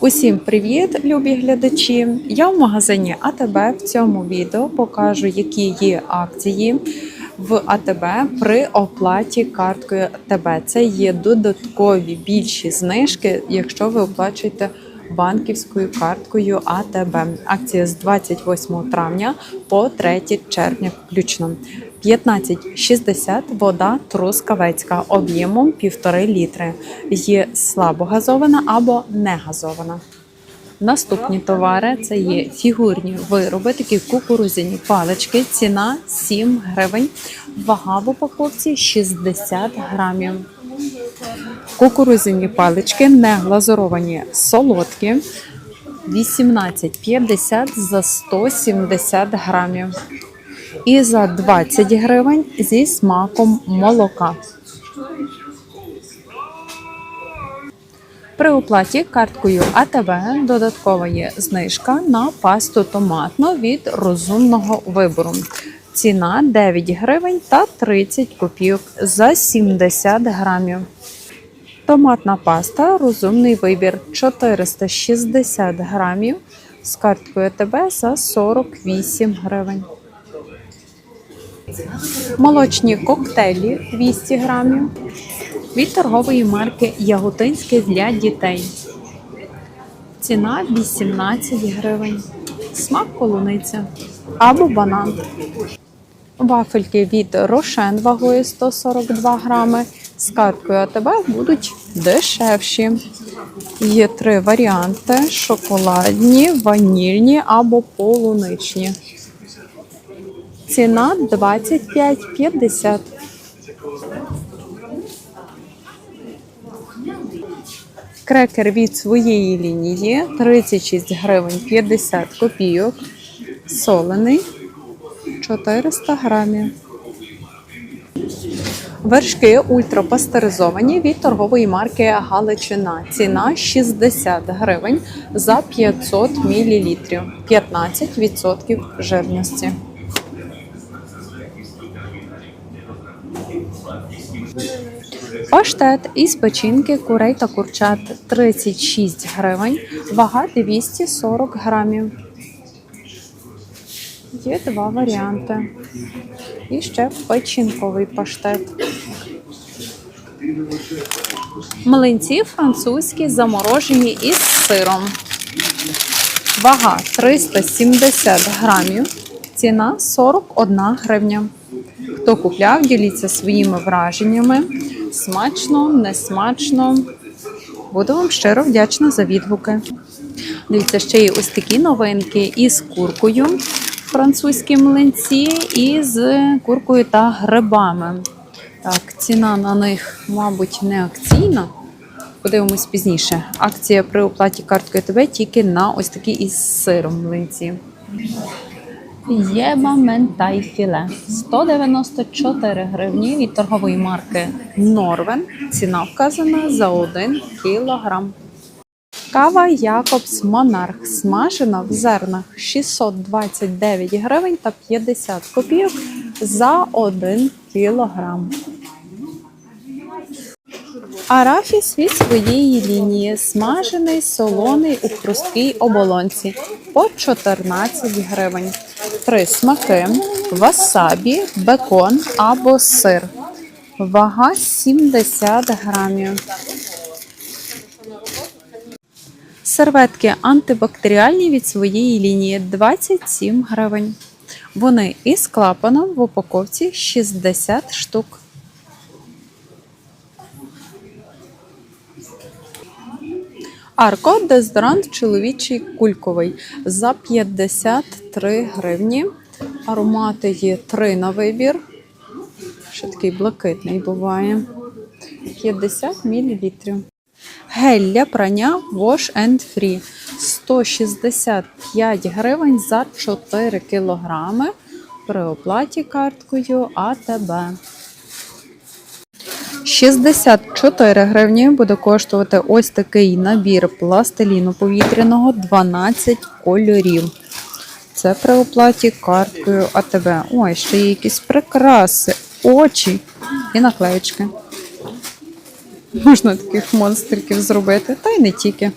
Усім привіт, любі глядачі! Я в магазині АТБ в цьому відео покажу, які є акції в АТБ при оплаті карткою АТБ. Це є додаткові більші знижки, якщо ви оплачуєте банківською карткою АТБ. Акція з 28 травня по 3 червня включно. 15,60 вода трускавецька об'ємом 1,5 літри. Є слабогазована або негазована. Наступні товари це є фігурні вироби, такі кукурузяні палички. Ціна 7 гривень. Вага в упаковці 60 грамів. Кукурузяні палички не глазуровані солодкі. 18,50 за 170 грамів. І за 20 гривень зі смаком молока. При оплаті карткою АТБ додаткова є знижка на пасту томатну від розумного вибору. Ціна 9 гривень та 30 копійок за 70 грамів. Томатна паста розумний вибір 460 грамів з карткою АТБ за 48 гривень. Молочні коктейлі 200 грамів від торгової марки Яготинське для дітей. Ціна 18 гривень. Смак полуниця або банан. Вафельки від Рошен вагою 142 грами. З карткою АТБ будуть дешевші. Є три варіанти: шоколадні, ванільні або полуничні. Ціна 25,50. Крекер від своєї лінії 36 гривень 50 копійок. Солений 400 грамів. Вершки ультрапастеризовані від торгової марки Галичина. Ціна 60 гривень за 500 мл. 15% жирності. Паштет із печінки курей та курчат 36 гривень, вага 240 грамів. Є два варіанти. І ще печінковий паштет. Млинці французькі заморожені із сиром. Вага 370 грамів. Ціна 41 гривня. Хто купляв, діліться своїми враженнями. Смачно, не смачно. Буду вам щиро вдячна за відгуки. Дивіться, ще є ось такі новинки із куркою, французькі млинці, і з куркою та грибами. Так, ціна на них, мабуть, не акційна. Подивимось пізніше. Акція при оплаті карткою ТБ тільки на ось такі із сиром млинці. Єва ментай філе 194 гривні від торгової марки Норвен. Ціна вказана за 1 кілограм. Кава Якобс Монарх смажена в зернах 629 гривень та 50 копійок за 1 кілограм. Арафіс від своєї лінії смажений, солоний у хрусткій оболонці по 14 гривень. Три смаки: васабі, бекон або сир. Вага 70 грамів. Серветки антибактеріальні від своєї лінії 27 гривень. Вони із клапаном в упаковці 60 штук. Арко дезодорант чоловічий кульковий за 53 гривні. Аромати є три на вибір. Ще такий блакитний буває. 50 мл. Гель для прання Wash and Free 165 гривень за 4 кілограми при оплаті карткою АТБ. 64 гривні буде коштувати ось такий набір пластиліну повітряного 12 кольорів. Це при оплаті карткою АТБ. Ой, ще є якісь прикраси, очі і наклеєчки. Можна таких монстриків зробити, та й не тільки.